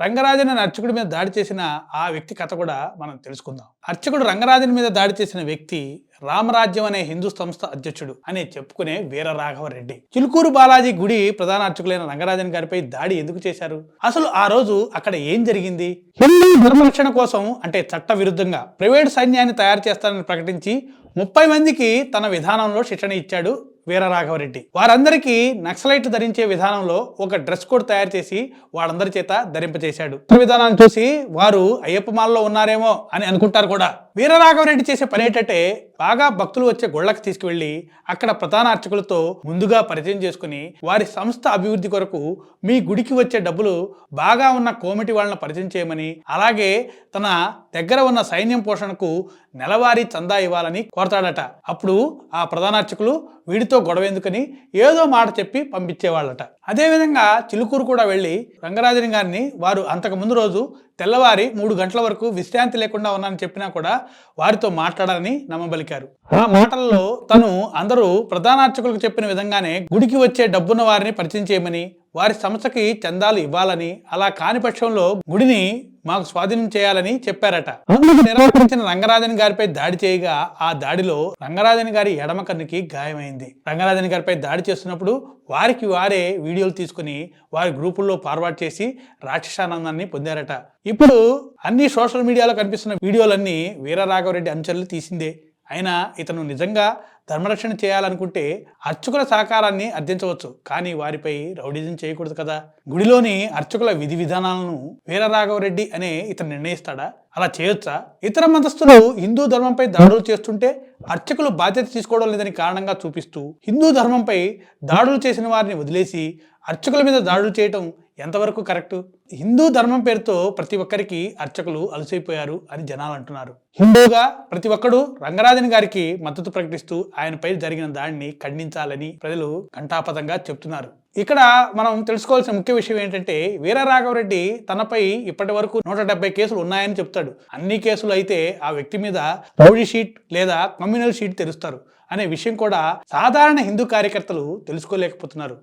రంగరాజన్ అనే అర్చకుడి మీద దాడి చేసిన ఆ వ్యక్తి కథ కూడా మనం తెలుసుకుందాం. అర్చకుడు రంగరాజన్ మీద దాడి చేసిన వ్యక్తి రామరాజ్యం అనే హిందూ సంస్థ అధ్యక్షుడు అని చెప్పుకునే వీర రాఘవరెడ్డి చిలుకూరు బాలాజీ గుడి ప్రధాన అర్చకులైన రంగరాజన్ గారిపై దాడి ఎందుకు చేశారు? అసలు ఆ రోజు అక్కడ ఏం జరిగింది? హిందూ ధర్మరక్షణ కోసం అంటే చట్ట విరుద్ధంగా ప్రైవేట్ సైన్యాన్ని తయారు చేస్తానని ప్రకటించి ముప్పై మందికి తన విధానంలో శిక్షణ ఇచ్చాడు వీరరాఘవరెడ్డి. వారందరికీ నక్సలైట్ ధరించే విధానంలో ఒక డ్రెస్ కోడ్ తయారు చేసి వాళ్ళందరి చేత ధరింపజేశాడు. ఈ విధానాన్ని చూసి వారు అయ్యప్ప మాలలో ఉన్నారేమో అని అనుకుంటారు కూడా. వీరరాఘవరెడ్డి చేసే పని ఏంటంటే బాగా భక్తులు వచ్చే గుళ్ళకి తీసుకువెళ్ళి అక్కడ ప్రధాన అర్చకులతో ముందుగా పరిచయం చేసుకుని వారి సంస్థ అభివృద్ధి కొరకు మీ గుడికి వచ్చే డబ్బులు బాగా ఉన్న కోమిటి వాళ్ళని పరిచయం చేయమని అలాగే తన దగ్గర ఉన్న సైన్యం పోషణకు నెలవారీ చందా ఇవ్వాలని కోరతాడట. అప్పుడు ఆ ప్రధాన అర్చకులు వీడితో గొడవ ఎందుకని ఏదో మాట చెప్పి పంపించేవాళ్ళట. అదేవిధంగా చిలుకూరు కూడా వెళ్ళి రంగరాజన్ గారిని వారు అంతకు ముందు రోజు తెల్లవారి మూడు గంటల వరకు విశ్రాంతి లేకుండా ఉన్నానని చెప్పినా కూడా వారితో మాట్లాడాలని నమ్మబలికారు. ఆ మాటల్లో తను అందరూ ప్రధానార్చకులకు చెప్పిన విధంగానే గుడికి వచ్చే డబ్బున్న వారిని పరిచయం చేయమని వారి సంస్థకి చందాలు ఇవ్వాలని అలా కాని పక్షంలో గుడిని మాకు స్వాధీనం చేయాలని చెప్పారట. నిరాకరించిన రంగరాజన్ గారిపై దాడి చేయగా ఆ దాడిలో రంగరాజన్ గారి ఎడమ కన్నుకి గాయమైంది. రంగరాజన్ గారిపై దాడి చేస్తున్నప్పుడు వారికి వారే వీడియోలు తీసుకుని వారి గ్రూపుల్లో ఫార్వర్డ్ చేసి రాక్షసానందాన్ని పొందారట. ఇప్పుడు అన్ని సోషల్ మీడియాలో కనిపిస్తున్న వీడియోలన్నీ వీరరాఘవరెడ్డి అనుచరులు తీసిందే. అయినా ఇతను నిజంగా ధర్మరక్షణ చేయాలనుకుంటే అర్చకుల సహకారాన్ని అర్థించవచ్చు. కానీ వారిపై రౌడిజం చేయకూడదు కదా? గుడిలోని అర్చకుల విధి విధానాలను వీరరాఘవరెడ్డి అనే ఇతను నిర్ణయిస్తాడా? అలా చేయొచ్చా? ఇతర మతస్థులు హిందూ ధర్మంపై దాడులు చేస్తుంటే అర్చకులు బాధ్యత తీసుకోవడం లేదని కారణంగా చూపిస్తూ హిందూ ధర్మంపై దాడులు చేసిన వారిని వదిలేసి అర్చకుల మీద దాడులు చేయటం ఎంతవరకు కరెక్ట్? హిందూ ధర్మం పేరుతో ప్రతి ఒక్కరికి అర్చకులు అలసైపోయారు అని జనాలు అంటున్నారు. హిందూగా ప్రతి ఒక్కడు రంగరాజన్ గారికి మద్దతు ప్రకటిస్తూ ఆయనపై జరిగిన దాడిని ఖండించాలని ప్రజలు ఘంటాపథంగా చెప్తున్నారు. ఇక్కడ మనం తెలుసుకోవాల్సిన ముఖ్య విషయం ఏంటంటే వీరరాఘవరెడ్డి తనపై ఇప్పటి వరకు నూట డెబ్బై కేసులు ఉన్నాయని చెప్తాడు. అన్ని కేసులు అయితే ఆ వ్యక్తి మీద రౌడీ షీట్ లేదా కమ్యూనల్ షీట్ తెరుస్తారు అనే విషయం కూడా సాధారణ హిందూ కార్యకర్తలు తెలుసుకోలేకపోతున్నారు.